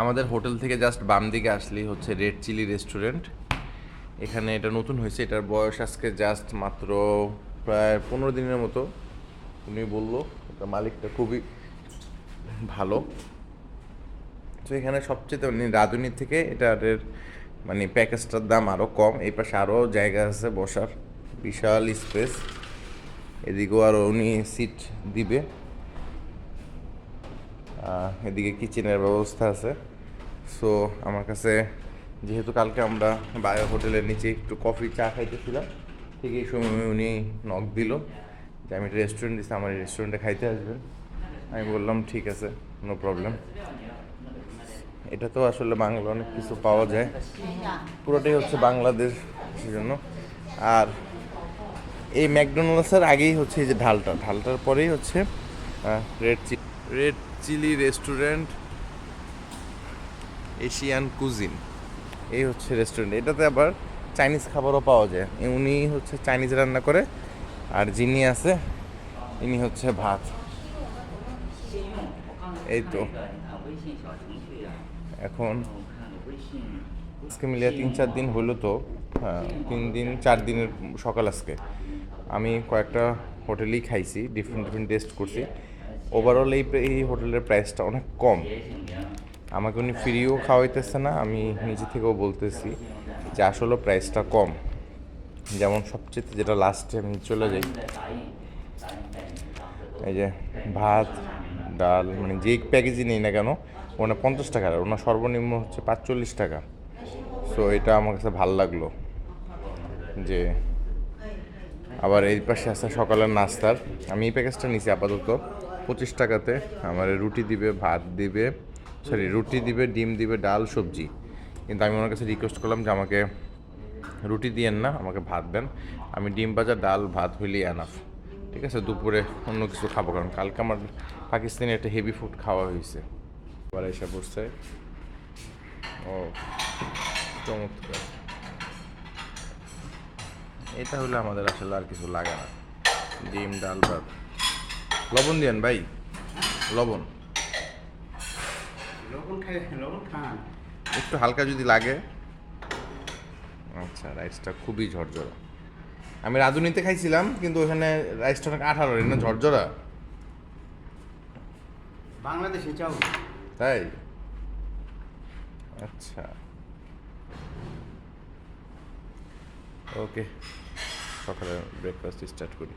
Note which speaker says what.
Speaker 1: আমাদের হোটেল থেকে জাস্ট বাম দিকে আসলেই হচ্ছে রেড চিলি রেস্টুরেন্ট এখানে এটা নতুন হয়েছে, এটার বয়স আজকে জাস্ট মাত্র প্রায় পনেরো দিনের মতো। উনি বলল এটা মালিকটা খুবই ভালো। তো এখানে সবচেয়ে মানে রাঁধুনির থেকে এটার মানে প্যাকেজটার দাম আরও কম। এই পাশে আরও জায়গা আছে বসার, বিশাল স্পেস এদিকেও আরও উনি সিট দিবে। এদিকে কিচেনের ব্যবস্থা আছে। সো আমার কাছে যেহেতু কালকে আমরা বায়ো হোটেলের নিচে একটু কফি চা খাইতেছিলাম, ঠিক এই সময় উনি নক দিল যে আমি রেস্টুরেন্ট দিচ্ছি আমার রেস্টুরেন্টে খাইতে আসবেন। আমি বললাম, ঠিক আছে নো প্রবলেম এটা তো আসলে বাংলা অনেক কিছু পাওয়া যায়। পুরোটাই হচ্ছে বাংলাদেশ জন্য আর এই ম্যাকডোনাল্ডসের আগেই হচ্ছে এই যে ঢালটা। ঢালটার পরেই হচ্ছে red chilli red chilli restaurant. Asian cuisine. এই হচ্ছে রেস্টুরেন্ট। এটাতে আবার চাইনিজ খাবারও পাওয়া যায়। উনি হচ্ছে চাইনিজ রান্না করে আর যিনি আছে ইনি হচ্ছে ভাত। এই তো। এখন আজকে মিলিয়ে তিন চার দিন হলো তো। হ্যাঁ, তিন দিন চার দিনের সকাল আজকে। আমি কয়েকটা হোটেলেই খাইছি ডিফারেন্ট ডিফারেন্ট টেস্ট করছি। ওভারঅল এই এই হোটেলের প্রাইসটা অনেক কম। আমাকে উনি ফ্রিও খাওয়াইতেছে না, আমি নিজে থেকেও বলতেছি যে আসলে প্রাইসটা কম। যেমন সবচেয়ে যেটা লাস্টে আমি চলে যাই, এই যে ভাত, ডাল মানে যেই প্যাকেজই নেই না কেন, ওনার পঞ্চাশ টাকা ওনার সর্বনিম্ন হচ্ছে পাঁচচল্লিশ টাকা। সো এটা আমার কাছে ভালো লাগল যে আবার এই পাশে আছে সকালের নাস্তার। আমি এই প্যাকেজটা নিছি আপাতত। পঁচিশ টাকাতে আমার রুটি দিবে, ভাত দিবে সরি রুটি দিবে, ডিম দিবে, ডাল, সবজি। কিন্তু আমি ওনার কাছে রিকোয়েস্ট করলাম যে আমাকে রুটি দিয়েন না, আমাকে ভাত দেন। আমি ডিম ভাজা, ডাল, ভাত হইলেই এনাফ ঠিক আছে, দুপুরে অন্য কিছু খাব, কারণ কালকে আমার পাকিস্তানি একটা হেভি ফুড খাওয়া হয়েছে আবার এসে বসছে। ও, চমৎকার। এটা হলে আমাদের আসলে আর কিছু লাগে না। ডিম, ডাল, ভাত। লবণ দিয়েন ভাই। লবণ।
Speaker 2: লবণ খাই লবণ খান।
Speaker 1: একটু হালকা যদি লাগে। আচ্ছা রাইসটা খুবই ঝরঝরা। আমি রাঁধুনিতে খাইছিলাম কিন্তু ওখানে রাইসটা অনেক আঠারো না ঝরঝরা।
Speaker 2: বাংলাদেশে চাও
Speaker 1: তাই? আচ্ছা। ওকে সকালে ব্রেকফাস্ট স্টার্ট করি।